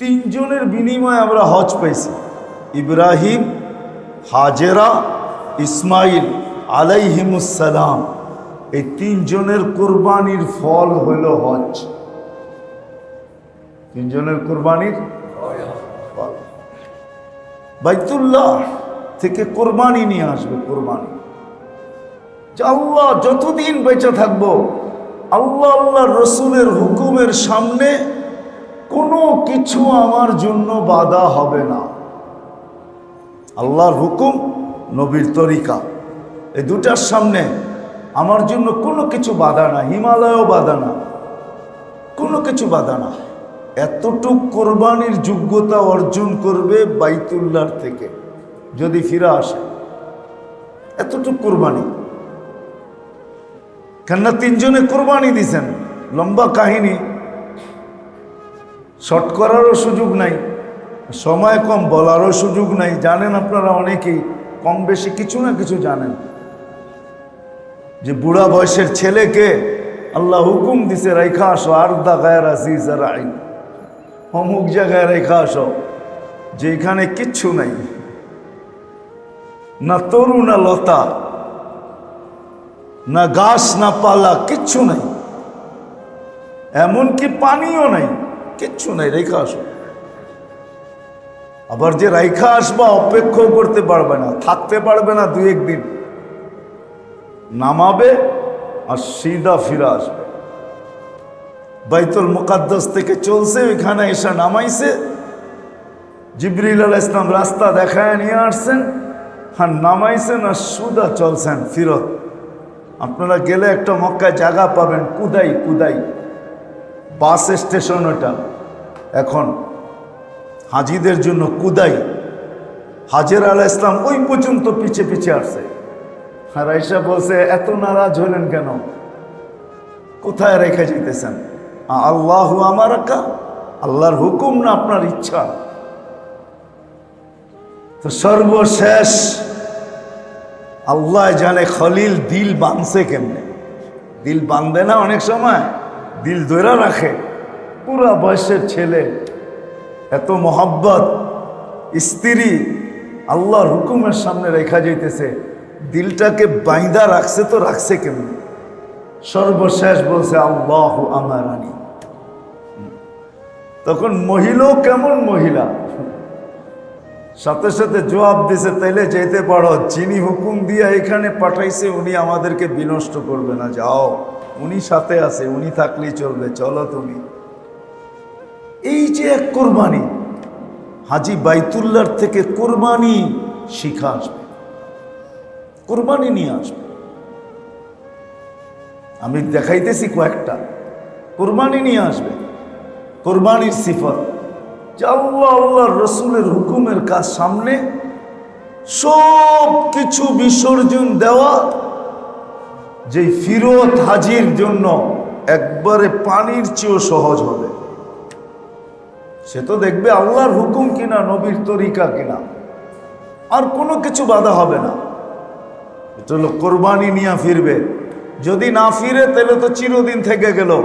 তিনজনের বিনিময়ে আমরা হজ পাইছি। ইব্রাহিম, হাজেরা, ইসমাইল আলাইহিমুসালাম এই তিনজনের কোরবানির ফল হইল হজ। তিনজনের কোরবানির বাইতুল্লাহ থেকে কোরবানি নিয়ে আসবে, কোরবানি। আল্লাহ যতদিন বেঁচে থাকব, আল্লাহ আল্লাহ রসুলের হুকুমের সামনে কোনো কিছু আমার জন্য বাধা হবে না। আল্লাহর হুকুম, নবীর তরিকা। এই দুটার সামনে আমার জন্য কোনো কিছু বাধা না, হিমালয়ও বাধা না, কোনো কিছু বাধা না। এতটুক কোরবানির যোগ্যতা অর্জন করবে বাইতুল্লার থেকে, যদি ফিরে আসে। এতটুক কোরবানি। কেননা তিনজনে কোরবানি দিছেন, লম্বা কাহিনী। শর্ট করারও সুযোগ নাই, সময় কম বলারও সুযোগ নাই। জানেন আপনারা অনেকেই কম বেশি কিছু না কিছু জানেন। যে বুড়া বয়সের ছেলেকে আল্লাহ হুকুম দিছে রেখা আসো আর দা গায়ের আর আইন অমুক জায়গায় রেখা আসো যে এখানে কিচ্ছু নাই। না তরু, না লতা, না গাছ না পালা, কিচ্ছু নাই। এমনকি পানিও নাই। কিচ্ছু নাই, রেখা আসো। আবার যে রাইখা আসবা, অপেক্ষাও করতে পারবে না, থাকতে পারবে না দু একদিন। নামাবে আর সিধা ফিরে আসবে। বাইতুল মুকাদ্দাস থেকে চলছে, ওইখানে এসে নামাইছে। জিবরিল আল ইসলাম রাস্তা দেখায় নিয়ে আসছেন, আর নামাইছেন আর সুদা চলছেন, ফিরত। আপনারা গেলে একটা মক্কায় জায়গা পাবেন, কুদাই কুদাই। বাস স্টেশন ওটা এখন হাজিদের জন্য কুদাই। হাজের আল ইসলাম ওই পর্যন্ত পিছে পিছে আসছে। আর আইসা বলছে, এত নারাজ হলেন কেন? কোথায় রেখে যেতেছেন আল্লাহ আমার একা আল্লাহর হুকুম না আপনার ইচ্ছা? তো সর্বশেষ আল্লাহ জানে খলিল দিল বাঁধছে কেমনে। দিল বাঁধবে না অনেক সময়। দিল ধরে রাখে। পুরা বয়সের ছেলে, এত মোহাব্বত, স্ত্রী, আল্লাহর হুকুমের সামনে রেখা যাইতেছে। দিলটাকে বাইদা রাখছে তো রাখছে কেমন? সর্বশেষ বলছে, আল্লাহ আমার তখন মহিলাও কেমন মহিলা? সাথে সাথে জবাব দিছে, তাইলে যেতে পারো, যিনি হুকুম দিয়া এখানে পাঠাইছে, উনি আমাদেরকে বিনষ্ট করবে না, যাও। উনি সাথে আছে, উনি থাকলেই চলবে, চলো তুমি। এই যে এক কোরবানি, হাজি বাইতুল্লার থেকে কোরবানি শিখা আসবে, কোরবানি নিয়ে আসবে। আমি দেখাইতেছি কয়েকটা, কোরবানি নিয়ে আসবে, কোরবানির সিফত, যে আল্লাহ আল্লাহ রসুলের হুকুমের কাজ সামনে সব কিছু বিসর্জন দেওয়া যে ফিরত হাজির জন্য একবারে পানির চেয়েও সহজ হবে। সে তো দেখবে আল্লাহর হুকুম কিনা, নবীর তরিকা কিনা। আর কোনো কিছু বাধা হবে না। এটা হলো কোরবানি নিয়ে ফিরবে। যদি না ফিরে, তাহলে তো চিরদিন থেকে গেল।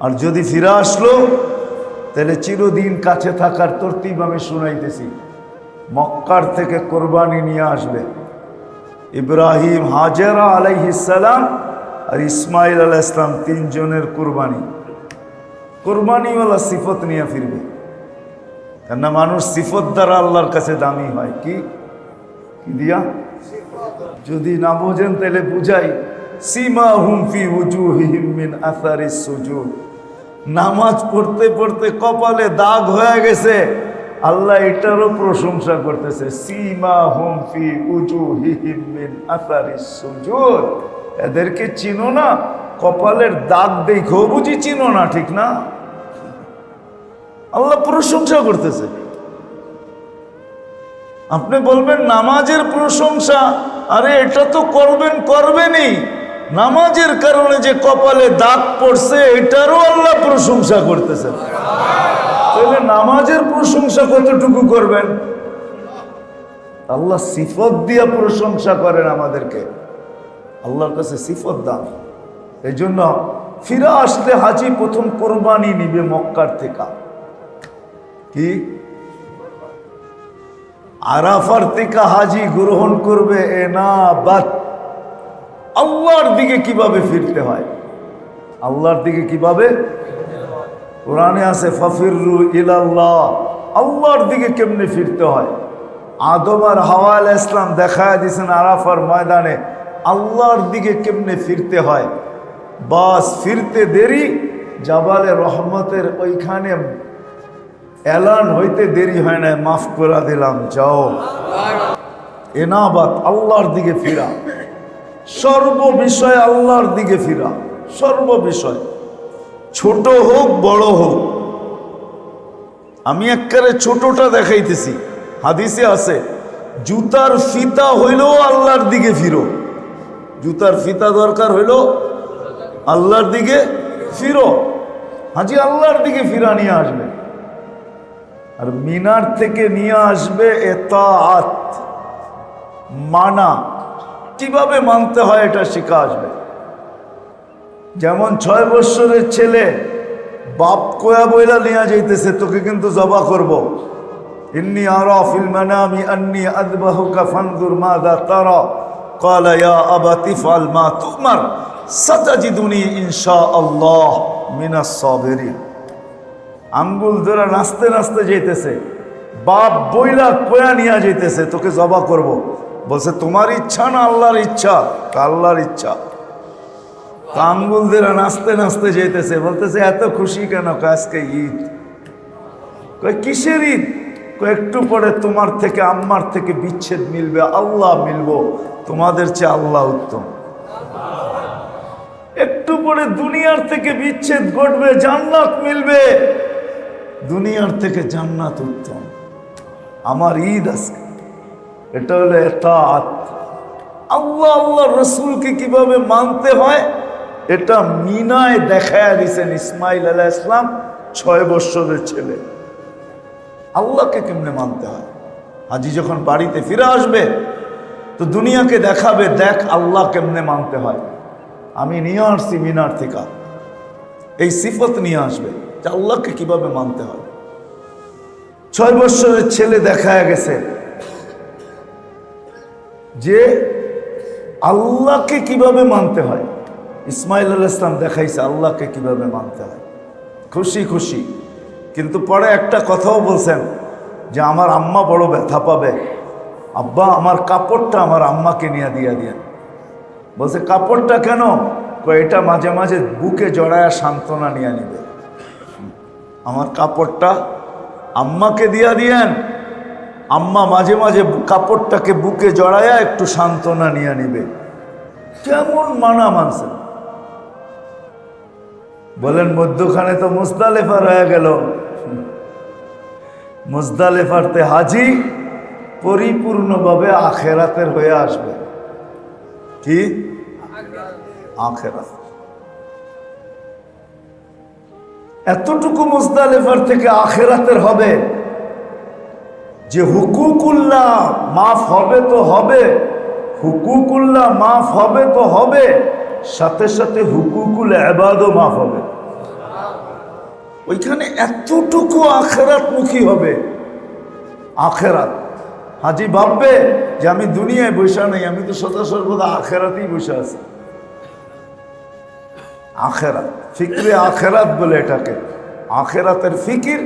আর যদি ফিরে আসলো, তাহলে চিরদিন কাছে থাকার তরতিব আমি শুনাইতেছি। মক্কার থেকে কোরবানি নিয়ে আসবে। ইব্রাহিম হাজেরা আলাইহিসালাম আর ইসমাইল আলাহ ইসলাম তিনজনের কোরবানি। কোরবানিওয়ালা সিফত নিয়ে ফিরবে। কেননা মানুষ সিফত দ্বারা আল্লাহর কাছে দামি হয়। কি? দিয়া? যদি না বোঝেন তাহলে বুঝাই। সীমা হুমফি উজুহিম মিন আসারি সুজুদ। নামাজ পড়তে পড়তে কপালে দাগ হয়ে গেছে। আল্লাহ এটারও প্রশংসা করতেছে সীমা হুমফি উজু মিন আসারি এদেরকে চিনো না, কপালের দাগ দেখো বুঝি চিনো না, ঠিক না? আল্লাহ প্রশংসা করতেছে। আপনি বলবেন, নামাজের প্রশংসা? আরে, এটা তো করবেন করবেনই। নামাজের কারণে যে কপালে দাগ পড়ছে, এটারও আল্লাহ প্রশংসা করতেছে। তাহলে নামাজের প্রশংসা কতটুকু করবেন? আল্লাহ সিফত দিয়া প্রশংসা করেন আমাদেরকে। আল্লাহর কাছে সিফত দান। এই জন্য ফিরে আসলে হাজি প্রথম কোরবানি নিবে মক্কার থেকে। কি? আরাফার থেকে হাজি গ্রহণ করবে, এ না, বাত। আল্লাহর দিকে কীভাবে ফিরতে হয়? আল্লাহর দিকে কীভাবে কোরআনে আছে, ফাফিরু ইলাল্লাহ আল্লাহর দিকে কেমনে ফিরতে হয়? আদম আর হাওয়া আলাইহিস ইসলাম দেখায় দিয়েছেন আরাফার ময়দানে, আল্লাহর দিকে কেমনে ফিরতে হয়? বাস, ফিরতে দেরি, জাবালে রহমতের ওইখানে এলান হইতে দেরি হয় না মাফ করে দিলাম, যাও। এনাবাদ আল্লাহর দিকে ফিরা। সর্ব বিষয় আল্লাহর দিকে ফিরা। সর্ব বিষয় ছোট হোক, বড় হোক। আমি একবারে ছোটটা দেখাইতেছি। হাদিসে আছে, জুতার ফিতা হইলেও আল্লাহর দিকে ফিরো। জুতার ফিতা দরকার হইল আল্লাহর দিকে ফিরো। হাজি আল্লাহর দিকে ফিরা নিয়ে আসবে। আর মিনার থেকে নিয়ে আসবে এতাআত। মানা। কীভাবে মানতে হয় এটা শিখা আসবে। যেমন ছয় বৎসরের ছেলে বাপ কোয়া বইলা নিয়ে যাইতেছে তোকে কিন্তু জবা করব ইন্নি আরা ফিল মানামি আন্নি আদবাহুকা ফানজুর মাদা তারা قال يا أبت افعل ما تؤمر ستجدني إن شاء الله من الصابرين আঙ্গুল ধরে নাচতে নাচতে যেতেছে বাপ বইলা কোয়া নিয়ে যেতেছে তোকে জবা করব। বলছে তোমার ইচ্ছা না আল্লাহর ইচ্ছা তা আল্লাহর ইচ্ছা তা আঙ্গুল ধরে নাচতে নাচতে যেতেছে বলতেছে, এত খুশি কেন? কয়, আজকে ঈদ। কয়, কিসের ঈদ? একটু পরে তোমার থেকে, আম্মার থেকে বিচ্ছেদ মিলবে, আল্লাহ মিলবো। তোমাদের চেয়ে আল্লাহ উত্তম। একটু পরে দুনিয়ার থেকে বিচ্ছেদ ঘটবে, জান্নাত মিলবে। দুনিয়ার থেকে জান্নাত উত্তম। আমার ঈদ আজকে। এটা হলো এতাত আল্লাহ আল্লাহ রসুলকে কীভাবে মানতে হয়? এটা মিনায় দেখায় দিছেন ইসমাইল আলাহ ইসলাম ছয় বৎসরের ছেলে। আল্লাহকে কেমনে মানতে হয়? হাজি যখন বাড়িতে ফিরে আসবে, তো দুনিয়াকে দেখাবে, দেখ আল্লাহ কেমনে মানতে হয়। আমি নিয়ে আসছি মিনার থেকে। এই সিফত নিয়ে আসবে যে আল্লাহকে কীভাবে মানতে হয়। ছয় বৎসরের ছেলে দেখা গেছে যে আল্লাহকে কীভাবে মানতে হয়। ইসমাইল আল ইসলাম দেখাইছে আল্লাহকে কীভাবে মানতে হয়। খুশি খুশি। কিন্তু পরে একটা কথাও বলছেন যে আমার আম্মা বড় ব্যথা পাবে। আব্বা, আমার কাপড়টা আমার আম্মাকে নিয়ে দিয়া দিয়ে বলছে, কাপড়টা কেন? এটা মাঝে মাঝে বুকে জড়ায়া সান্ত্বনা নিয়ে নিবে। আমার কাপড়টা আম্মাকে দিয়া দিয়েন। আম্মা মাঝে মাঝে কাপড়টাকে বুকে জড়ায়া একটু সান্ত্বনা নিয়ে নিবে। কেমন মানা মানছে বলেন, মধ্যখানে তো মুস্তালেফা রয়ে গেল। মুজদালেফারতে হাজি পরিপূর্ণভাবে আখেরাতের হয়ে আসবে। কি? আখেরাত। এতটুকু মুজদালেফার থেকে আখেরাতের হবে যে হুকুকুল্লাহ মাফ হবে তো হবে, হুকুকুল্লাহ মাফ হবে তো হবে। সাথে সাথে হুকুকুল এবাদও মাফ হবে। ওইখানে এতটুকু আখেরাত মুখী হবে। আখেরাত। হাজি ভাববে যে আমি দুনিয়ায় বসে নেই, আমি তো সদা সর্বদা আখেরাতেই বসে আছি। আখেরাত, ফিকরে আখেরাত বলে এটাকে। আখেরাতের ফিকির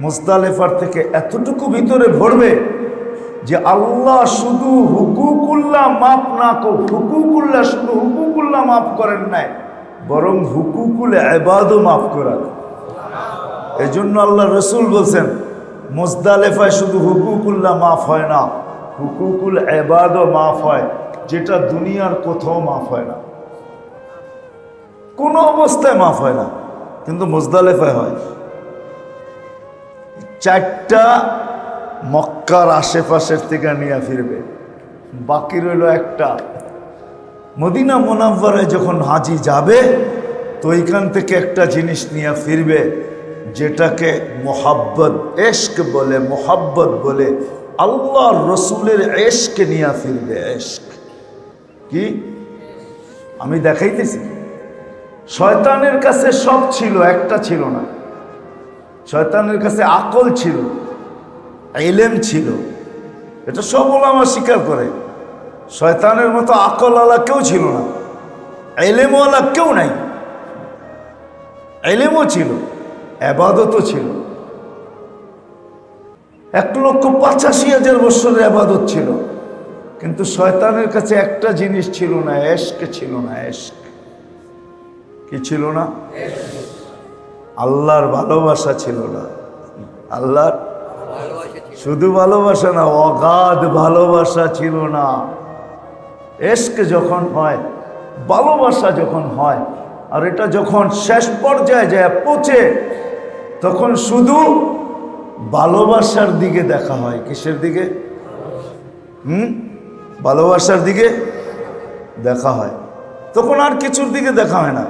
মুজদালেফার থেকে এতটুকু ভিতরে ভরবে যে আল্লাহ শুধু হুকুকুল্লাহ মাফ না কো হুকুকুল্লাহ শুধু হুকুকুল্লাহ মাফ করেন নাই, বরং হুকুকুল এবাদও মাফ করার এই জন্য আল্লাহ রসুল বলছেন, মোজদালেফায় শুধু হুকুকুল্লাহ মাফ হয় না, হুকুকুল এবাদও মাফ হয়, যেটা দুনিয়ার কোথাও মাফ হয় না। কোনো অবস্থায় মাফ হয় না, কিন্তু মোজদালেফায় হয়। চারটা মক্কার আশেপাশের থেকে নিয়ে ফিরবে। বাকি রইল একটা। মদিনা মোনাব্বরায় যখন হাজি যাবে, তো ওইখান থেকে একটা জিনিস নিয়ে ফিরবে, যেটাকে মোহাব্বত, এশক বলে, মোহাব্বত বলে। আল্লাহ রসুলের এশকে নিয়ে ফিরবে, এশক। কি? আমি দেখাইতেছি। শয়তানের কাছে সব ছিল, একটা ছিল না। শয়তানের কাছে আকল ছিল, এলেম ছিল। এটা সব ওলামা স্বীকার করে। শয়তানের মতো আকলওয়ালা কেউ ছিল না। এলেমওয়ালা কেউ নাই। এলেমও ছিল আবাদতও ছিল। এক লক্ষ পঁচাশি হাজার বছরের আবাদত ছিল। কিন্তু শয়তানের কাছে একটা জিনিস ছিল না, এশক ছিল না, এশক। কি ছিল না? আল্লাহর ভালোবাসা ছিল না। আল্লাহর? শুধু ভালোবাসা না, অগাধ ভালোবাসা ছিল না। এশক যখন হয়, ভালোবাসা যখন হয়, আর এটা যখন শেষ পর্যায়ে যায় পচে তখন শুধু ভালোবাসার দিকে দেখা হয়। কিসের দিকে? হুম? ভালোবাসার দিকে দেখা হয়। তখন আর কিছুর দিকে দেখা হয় না।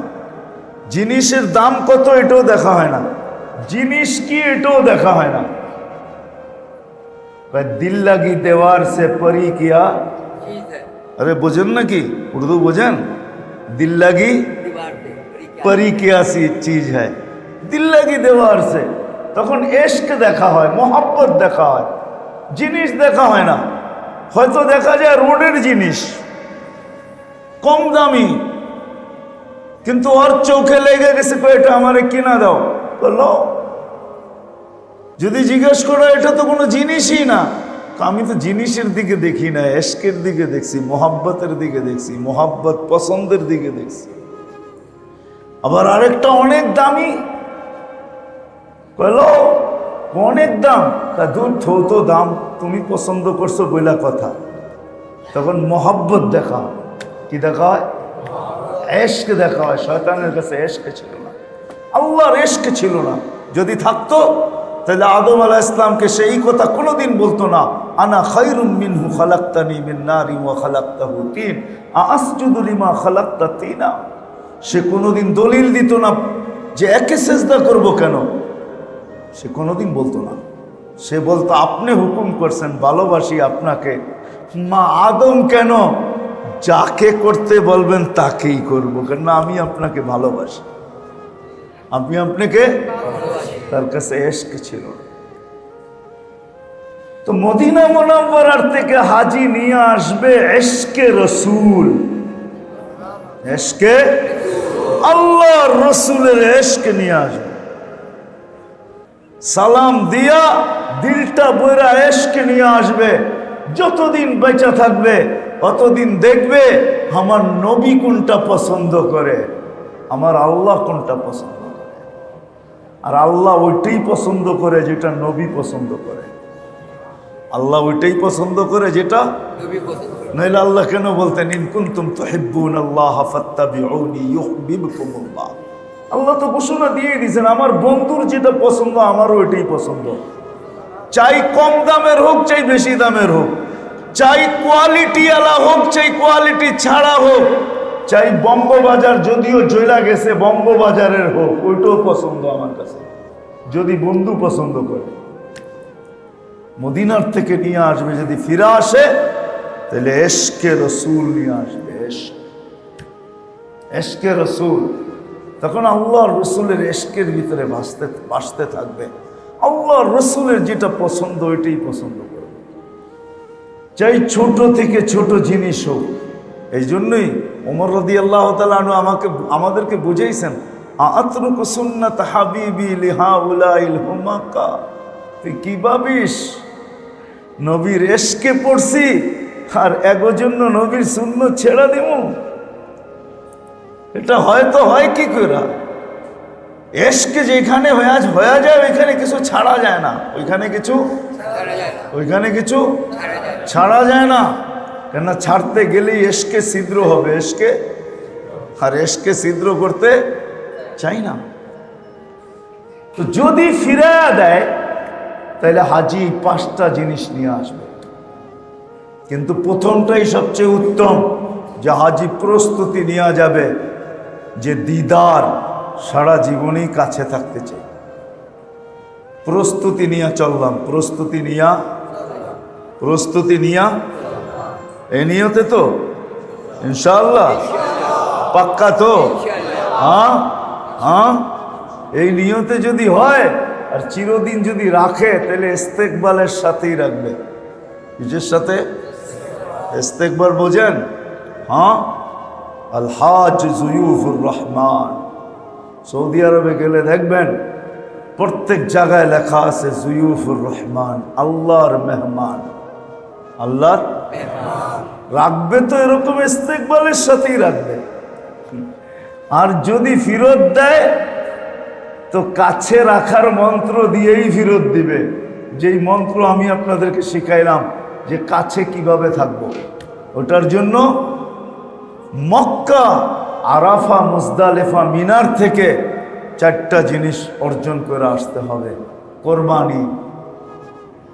জিনিসের দাম কত এটাও দেখা হয় না। জিনিস কি এটাও দেখা হয় না। দিল লাগি দেওয়ার সে পরি কিয়া আরে বোঝেন নাকি? উর্দু বোঝেন? দিল লাগি পরি কিয়া সি চিজ হ্যায়। দিল লাগি দেওয়ার সে। তখন এশক দেখা হয়, মোহাব্বত দেখা হয়। জিনিস দেখা হয় না। হয়তো দেখা যায় রোডের জিনিস। কম দামি। কিন্তু ওর চোখে লেগে গেছে এটা আমারে কিনা দাও। বলল, যদি জিজ্ঞেস করো, এটা তো কোনো জিনিসই না। আমি তো জিনিসের দিকে দেখি না, এশকের দিকে দেখছি, মোহাব্বতের দিকে দেখছি, মোহাব্বত পছন্দের দিকে দেখছি। আবার আরেকটা অনেক দামি। বলো অনেক দাম। তা দূর দাম, তুমি পছন্দ করছ বইলা কথা। তখন মোহাব্বত দেখা কি দেখা হয় এশক দেখা হয় শয়তানের কাছে এশকে ছিল না। আল্লাহর এশকে ছিল না। যদি থাকতো, তাহলে আদম আলাহ ইসলামকে সেই কথা কোনোদিন বলতো না। আনা খাইরুম মিনহু খালাক্তানি মিন নারি ওয়া খালাক্তাহু তিন। আসজুদু লিমা খালাক্তা তিনা। সে কোনোদিন দলিল দিত না যে একে সেজদা করব কেন। সে কোনোদিন বলতো না। সে বলতো আপনি হুকুম করছেন ভালোবাসি আপনাকে। মা আদম কেন? যাকে করতে বলবেন তাকেই করব। কেন আমি আপনাকে ভালোবাসি। আমি আপনাকে তার কাছে এসকে ছিল না। তো মদিনা মোনাম্বরার থেকে হাজি নিয়ে আসবে এসকে রসুল। এসকে আল্লাহ রসুলের এসকে নিয়ে আসবে। সালাম দিয়া দিলটা বইরা এসকে নিয়ে আসবে। যতদিন বেঁচে থাকবে, অতদিন দেখবে আমার নবী কোনটা পছন্দ করে, আমার আল্লাহ কোনটা পছন্দ করে। আর আল্লাহ ওইটাই পছন্দ করে যেটা নবী পছন্দ করে। আল্লাহ ওইটাই পছন্দ করে যেটা নইলে আল্লাহ কেন বলতেন ইনকুন্তুম তুহিব্বুন আল্লাহ ফাত্তাবিউনি ইউহিব্বুকুমুল্লাহ আল্লাহ তো ঘোষণা দিয়ে দিয়েছেন আমার বন্ধুর যেটা পছন্দ আমারও ওইটাই পছন্দ। চাই কম দামের হোক চাই বেশি দামের হোক। চাই কোয়ালিটি আলা হোক চাই কোয়ালিটি ছাড়া হোক। চাই বঙ্গবাজার যদিও জয়লা গেছে বঙ্গবাজারের হোক ওইটাও পছন্দ আমার কাছে। যদি বন্ধু পছন্দ করে। মদিনার থেকে নিয়ে আসবে, যদি ফিরে আসে, তাহলে এশকে রসুল নিয়ে আসবে, এশকে। রসুল। তখন আল্লাহর রসুলের এশকের ভিতরে ভাসতে বাসতে থাকবে। আল্লাহর রসুলের যেটা পছন্দ, ওইটাই পছন্দ করবে। চাই ছোট থেকে ছোট জিনিস হোক, এই জন্যই ওমর রদি আল্লাহ তালু আমাকে, আমাদেরকে বুঝেইছেন আত্রুক সুন্নাত হাবিবি লিহা উলাইল হুমাকা? তুই কি ভাবিস? নবীর এসকে পড়ছি, আর এগো জন্য নবীর শূন্য ছেড়া দিব এটা হয়তো হয় কি করে এসকে যেখানে হয়ে হয়ে যায়, ওইখানে কিছু ছাড়া যায় না। ওইখানে কিছু ওইখানে কিছু ছাড়া যায় না। কেন ছাড়তে গেলেই এসকে ছিদ্র হবে, এসকে আর এসকে ছিদ্র করতে চাই না। তো যদি ফিরে দেয় তাহলে হাজি পাঁচটা জিনিস নিয়ে আসবে। কিন্তু প্রথমটাই সবচেয়ে উত্তম, যে হাজি প্রস্তুতি নেওয়া যাবে যে দিদার সারা জীবনেই কাছে থাকতে চাই। প্রস্তুতি নিয়ে চললাম, প্রস্তুতি নিয়া প্রস্তুতি নিয়া, এ নিয়তে তো ইনশাল্লাহ পাক্কা তো হ্যাঁ হ্যাঁ এই নিয়তে যদি হয় আর চিরদিন যদি রাখে, তাহলে ইস্তেকবালের সাথেই রাখবে। নিজের সাথে? ইস্তেকবার বোঝেন? হ্যাঁ? আল হাজ জুয়ুফুর রহমান। সৌদি আরবে গেলে দেখবেন, প্রত্যেক জায়গায় লেখা আছে জুয়ুফুর রহমান, আল্লাহর মেহমান। আল্লাহর রাখবে তো এরকম ইস্তেকবালের সাথেই রাখবে। আর যদি ফিরত দেয় তো কাছে রাখার মন্ত্র দিয়েই ফেরত দিবে। যেই মন্ত্র আমি আপনাদেরকে শিখাইলাম যে কাছে কীভাবে থাকব। ওটার জন্য মক্কা, আরাফা, মুজদালেফা, মিনার থেকে চারটা জিনিস অর্জন করে আসতে হবে। কোরবানি,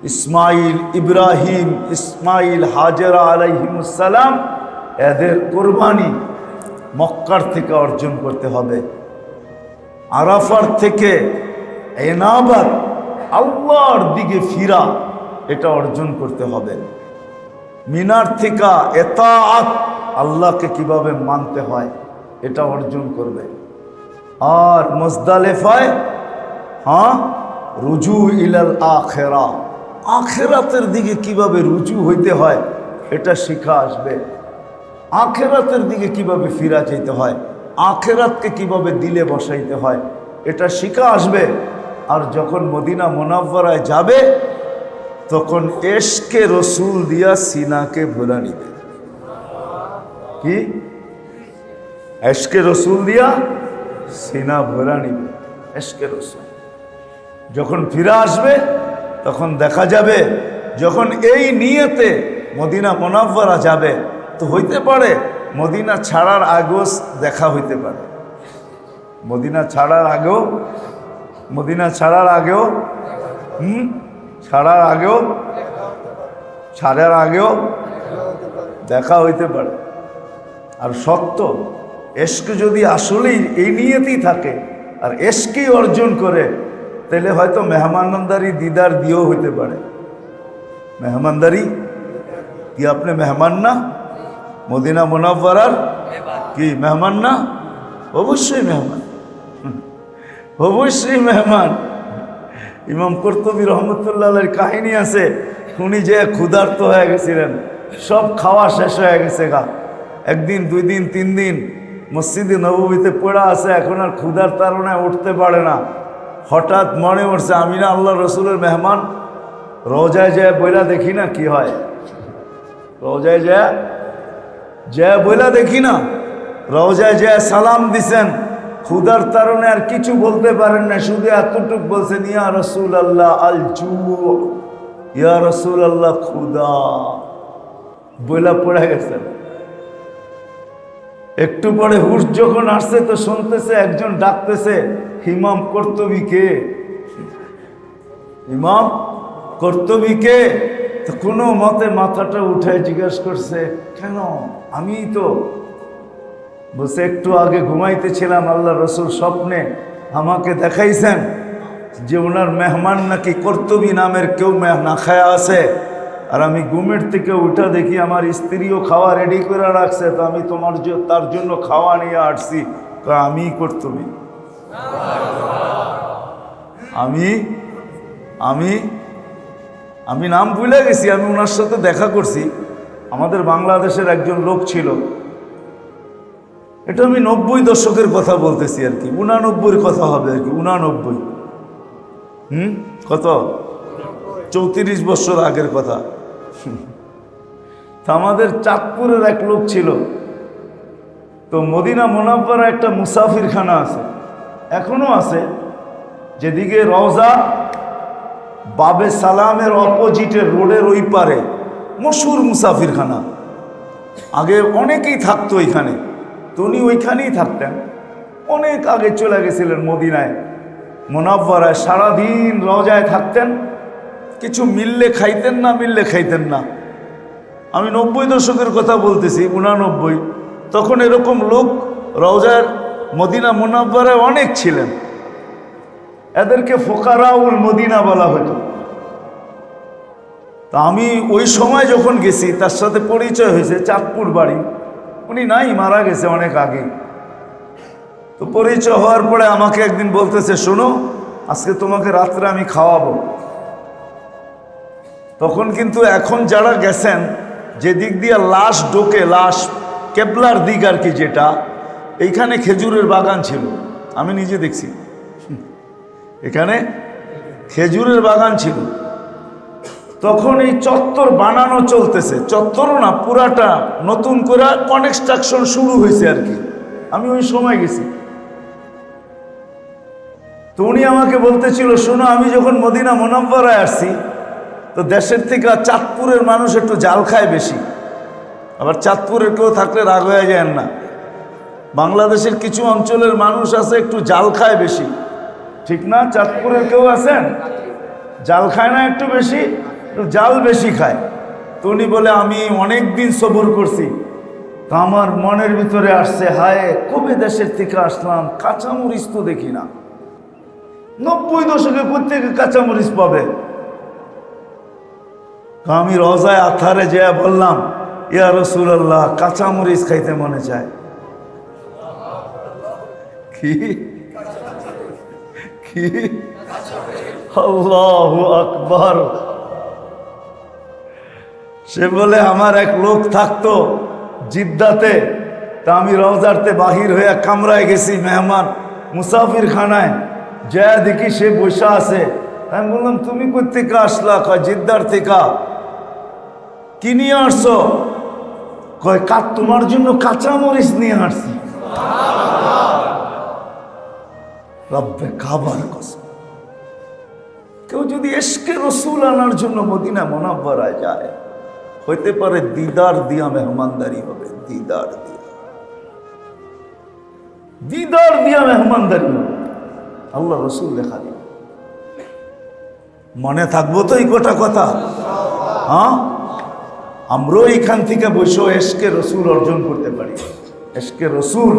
ইসমাইল, ইব্রাহিম, ইসমাইল হাজরা আলাইহিমুসালাম এদের কোরবানি মক্কার থেকে অর্জন করতে হবে। আরাফার থেকে এনাবাদ আল্লাহর দিকে ফিরা, এটা অর্জন করতে হবে। মিনার থেকে এতাআত আল্লাহকে কীভাবে মানতে হয়, এটা অর্জন করবে। আর মোজদালেফায় হ্যাঁ রুজু ইলাল আখেরা। আখেরাতের দিকে কীভাবে রুজু হইতে হয়, এটা শিখা আসবে। আখেরাতের দিকে কীভাবে ফিরা যেতে হয় আখেরাতকে কীভাবে দিলে বসাইতে হয়, এটা শিখা আসবে। আর যখন মদিনা মোনাব্বরায় যাবে, তখন এশকে রসুল দিয়া সিনাকে ভোলা নিবে। কি? এশকে রসুল দিয়া সিনা ভোলা নিবে। এশকে রসুল। যখন ফিরে আসবে, তখন দেখা যাবে, যখন এই নিয়েতে মদিনা মোনাব্বরা যাবে, তো হইতে পারে মদিনা ছাড়ার আগেও দেখা হইতে পারে। মদিনা ছাড়ার আগেও, মদিনা ছাড়ার আগেও, হুম? ছাড়ার আগেও ছাড়ার আগেও দেখা হইতে পারে। আর সত্য এসকে যদি আসলেই এই নিয়েতেই থাকে, আর এসকেই অর্জন করে, তাহলে হয়তো মেহমানদারি দিদার দিয়েও হইতে পারে। মেহমানদারি কি আপনি মেহমান না? মদিনা মুনাফারার কি, মেহমান না? অবশ্যই মেহমান। অবশ্যই মেহমান। ইমাম কর্তবী রহমতুল্লাহের কাহিনী আছে, উনি যে ক্ষুধার্ত হয়ে গেছিলেন, সব খাওয়া শেষ হয়ে গেছে গা। একদিন, দুই দিন, তিন দিন মসজিদে নবমীতে পড়া আছে, এখন আর ক্ষুধার তারণায় উঠতে পারে না। হঠাৎ মনে পড়ছে আমি না আল্লাহ রসুলের মেহমান? রোজায় যায় বইলা দেখি না কি হয়। রোজায় যায় যায় বইলা দেখি না রোজায় যায় সালাম দিছেন ক্ষুদার তারণে আর কিছু বলতে পারেন না, শুধু এতটুক বলছেন, ইয়া রসুল আল্লাহ আল জু ইয়া রসুল আল্লাহ ক্ষুদা বইলা পড়ে গেছেন। একটু পরে হুশ যখন আসছে, তো শুনতেছে, একজন ডাকতেছে, ইমাম কর্তবীকে ইমাম কর্তবীকে তো কোনো মতে মাথাটা উঠে জিজ্ঞেস করছে, কেন? আমি তো। বসে একটু আগে ঘুমাইতেছিলাম, আল্লাহ রসুল স্বপ্নে আমাকে দেখাইছেন যে ওনার মেহমান নাকি কর্তবী নামের কেউ না খায়া আছে। আর আমি ঘুমের থেকে উঠা দেখি আমার স্ত্রীও খাওয়া রেডি করে রাখছে, তো আমি তোমার তার জন্য খাওয়া নিয়ে আসছি। তো আমি কর্তবী। আমি আমি আমি নাম ভুলে গেছি, আমি ওনার সাথে দেখা করছি। আমাদের বাংলাদেশের একজন লোক ছিল। এটা আমি নব্বই দশকের কথা বলতেছি আর কি, উনানব্বইয়ের কথা হবে আর কি, উনানব্বই। হুম? কত? চৌত্রিশ বছর আগের কথা। তা আমাদের চাঁদপুরের এক লোক ছিল। তো মদিনা মোনাব্বারা একটা মুসাফিরখানা আছে, এখনও আছে, যেদিকে রওজা বাবে সালামের অপোজিটের রোডের ওই পারে মশুর মুসাফিরখানা। আগে অনেকেই থাকতো ওইখানে, তো উনি ওইখানেই থাকতেন। অনেক আগে চলে গেছিলেন মদিনায়। মোনাব্বারায় সারাদিন রজায় থাকতেন। কিছু মিললে খাইতেন না, মিললে খাইতেন না। আমি নব্বই দশকের কথা বলতেছি, উনানব্বই। তখন এরকম লোক রওজার মদিনা মোনাব্বারায় অনেক ছিলেন। এদেরকে ফোকারাউল মদিনা বলা হতো। তা আমি ওই সময় যখন গেছি, তার সাথে পরিচয় হয়েছে চাঁদপুর বাড়ি। উনি নাই, মারা গেছে অনেক আগে। তো পরিচয় হওয়ার পরে আমাকে একদিন বলতেছে, শোনো, আজকে তোমাকে রাত্রে আমি খাওয়াবো। তখন কিন্তু এখন যারা গেছেন, যে দিক দিয়ে লাশ ডোকে লাশ কেবলার দিক আর কি যেটা, এইখানে খেজুরের বাগান ছিল। আমি নিজে দেখছি। এখানে খেজুরের বাগান ছিল। তখন এই চত্বর বানানো চলতেছে। চত্বরও না, পুরাটা নতুন করে কনস্ট্রাকশন শুরু হয়েছে আর কি। আমি ওই সময় গেছি। তো উনি আমাকে বলতেছিল, শোনো, আমি যখন মদিনা মোনাম্বরায় আসছি, তো দেশের থেকে আর চাঁদপুরের মানুষ একটু জাল খায় বেশি। আবার চাঁদপুরের কেউ থাকলে রাগ হয়ে যায় না। বাংলাদেশের কিছু অঞ্চলের মানুষ আছে, একটু জাল খায় বেশি। ঠিক না? চাঁদপুরের কেউ আছেন? জাল খায় না একটু বেশি? জাল বেশি খায়। তো উনি বলে, আমি অনেক দিন সবর করছি। তা আমার মনের ভিতরে আসছে, হায়, কবে দেশের থেকে আসলাম? কাঁচামরিচ তো দেখি না। নব্বই দশকে প্রত্যেকে কাঁচামরিচ পাবে। আমি রজায় আথারে যে বললাম, ইয়া রসুল্লাহ কাঁচামরিচ খাইতে মনে চায়? কি? কি? আল্লাহ আকবর। সে বলে, আমার এক লোক থাকতো জিদ্দাতে, তা আমি রওজারতে বাহির হয়ে কামরায় গেছি মেহমান মুসাফির খানায় যা দেখি সে বসে আছে। আমি বললাম, তুমি কোথেকে আসলা? কয়, জিদ্দার থেকে। কি নিয়ে আসছো? কয় কা তোমার জন্য কাঁচা মরিচ নিয়ে আসছি। রব্বে খাবার কসম। কেউ যদি এসকে রসুল আনার জন্য মদিনা মোনাব্বরায় যায় হইতে পারে দিদার দিয়া মেহমানদারি হবে, দিদার দিয়া। দিদার দিয়া মেহমানদারি হবে। আল্লাহ রসুল দেখা দিল। মনে থাকব তো এই কটা কথা। হ্যাঁ? আমরাও এখান থেকে বসেও এসকে রসুল অর্জন করতে পারি। এসকে রসুল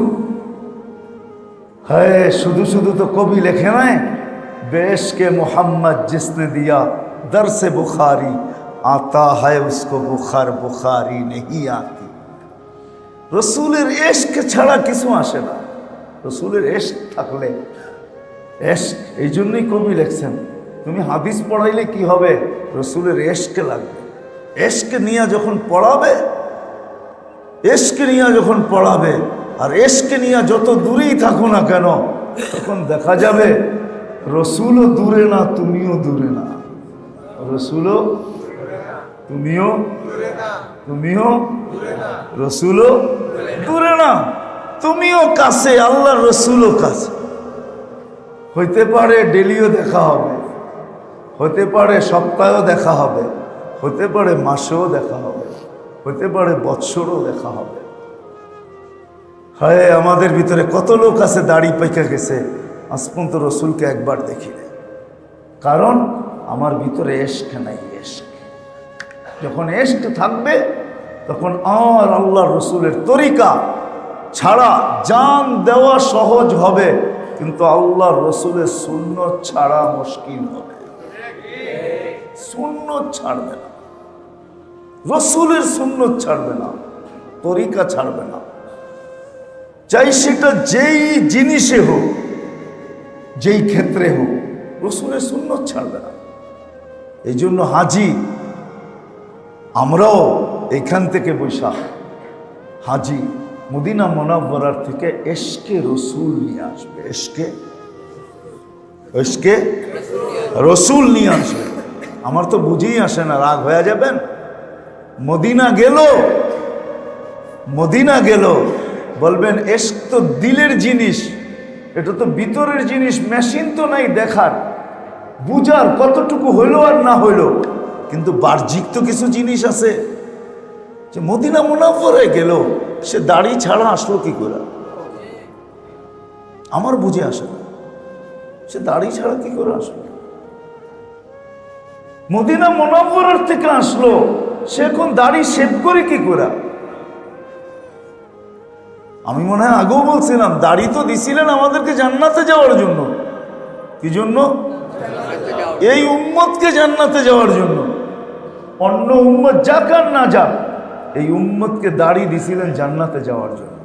হ্যাঁ শুধু শুধু তো কবি লেখে নাই। বেশকে মোহাম্মদ জিসনে দিয়া দর্শে বুখারি आता है उसको बुखार बुखारी नहीं आती রসুলের এশক ছাড়া কিছু আসে না রসুলের এশক থাকলে এশক এই জন্যই কবি লেখছেন তুমি হাদিস পড়াইলে কি হবে রসুলের এশকে লাগবে এশকে নিয়ে যখন পড়াবে এশকে নিয়ে যখন পড়াবে আর এশকে নিয়ে যত দূরেই থাকো না কেন তখন দেখা যাবে রসুলও দূরে না তুমিও দূরে না রসুলও তুমিও তুমিও রসুলও দূরে না। তুমিও কাছে আল্লাহ রসুলও কাছে। হইতে পারে ডেলিও দেখা হবে। হতে পারে সপ্তাহেও দেখা হবে। হতে পারে মাসেও দেখা হবে। হতে পারে বৎসরও দেখা হবে। হয় আমাদের ভিতরে কত লোক আছে দাড়ি পাইকা গেছে। আজ পর্যন্ত রসুলকে একবার দেখি। কারণ আমার ভিতরে এশক নাই। যখন এশক থাকবে, তখন আর আল্লাহ রসুলের তরিকা ছাড়া জান দেওয়া সহজ হবে, কিন্তু আল্লাহ রসুলের শূন্য ছাড়া মুশকিল হবে। শূন্য ছাড়বে না। রসুলের শূন্য ছাড়বে না, তরিকা ছাড়বে না। চাই সেটা যেই জিনিসে হোক, যেই ক্ষেত্রে হোক, রসুলের শূন্য ছাড়বে না। এই জন্য হাজি আমরাও এখান থেকে বৈশাখ হাজি মদিনা মোনাব্বরার থেকে এসকে রসুল নিয়ে আসবে। এসকে এসকে রসুল নিয়ে আসবে। আমার তো বুঝেই আসে না, রাগ হয়ে যাবেন? মদিনা গেল। মদিনা গেল। বলবেন এসক তো দিলের জিনিস, এটা তো ভিতরের জিনিস, মেশিন তো নাই দেখার। বুঝার কতটুকু হইল আর না হইল? কিন্তু বাহ্যিক তো কিছু জিনিস আছে। যে মদিনা মুনাফরে গেল সে দাড়ি ছাড়া আসলো কি করে? আমার বুঝে আসে না। সে দাড়ি ছাড়া কি করে আসলো? মদিনা মোনাফরের থেকে আসলো সে এখন দাড়ি শেভ করে কি করে? আমি মনে হয় আগেও বলছিলাম দাড়ি তো দিছিলেন আমাদেরকে জান্নাতে যাওয়ার জন্য। কি জন্য। এই উম্মতকে জান্নাতে যাওয়ার জন্য। অন্য উম্মত যাক আর না যাক, এই উম্মতকে দাড়ি দিছিলেন জান্নাতে যাওয়ার জন্য।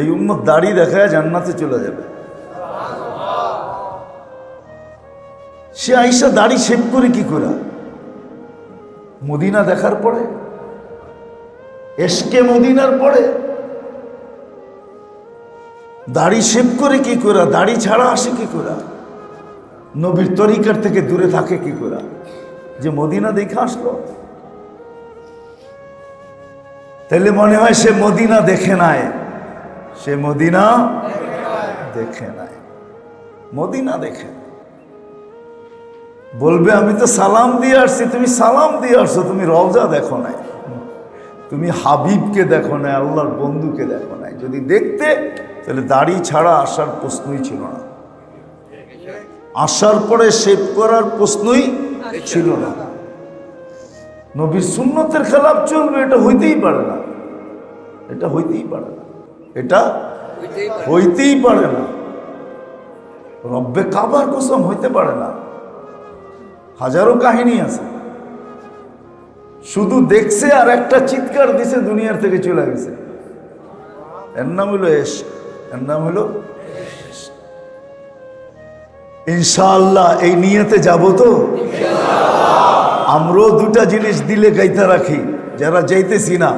এই উম্মত দাড়ি দেখায় জান্নাতে চলে যাবে। সে আইসা দাড়ি শেভ করে কি করে মদিনা দেখার পরে? এসকে মদিনার পরে? দাড়ি শেভ করে কি করে দাড়ি ছাড়া আসে কি করে নবীর তরিকার থেকে দূরে থাকে কি করে মদিনা দেখে আসলো। তাহলে মনে হয় সে মদিনা দেখে নাই। সে মদিনা দেখে নাই। মদিনা দেখে বলবে, আমি তো সালাম দিয়ে আসছি, তুমি সালাম দিয়ে আসছো, তুমি রওজা দেখো নাই। তুমি হাবিবকে দেখো নাই, আল্লাহর বন্ধুকে দেখো নাই। যদি দেখতে, তাহলে দাড়ি ছাড়া আসার প্রশ্নই ছিল না। আসার পরে শেভ করার প্রশ্নই ছিল না। নবীর সুন্নতের খেলাফ চলবে, এটা হইতেই পারে না। এটা হইতেই পারে না। এটা হইতেই পারে না। রব্বে কাবার কসম হইতে পারে না। হাজারো কাহিনী আছে। শুধু দেখছে আর একটা চিৎকার দিছে দুনিয়ার থেকে চলে গেছে। এর নাম হলো এস, এর নাম হলো ইনশাআল্লাহ এই নিয়েতে যাব তো? আমরাও দুটা জিনিস দিলে গাইতে রাখি, যারা যাইতেছি না,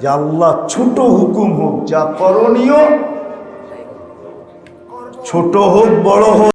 যে আল্লাহ ছোট হুকুম হোক, যা করণীয়, ছোট হোক, বড় হোক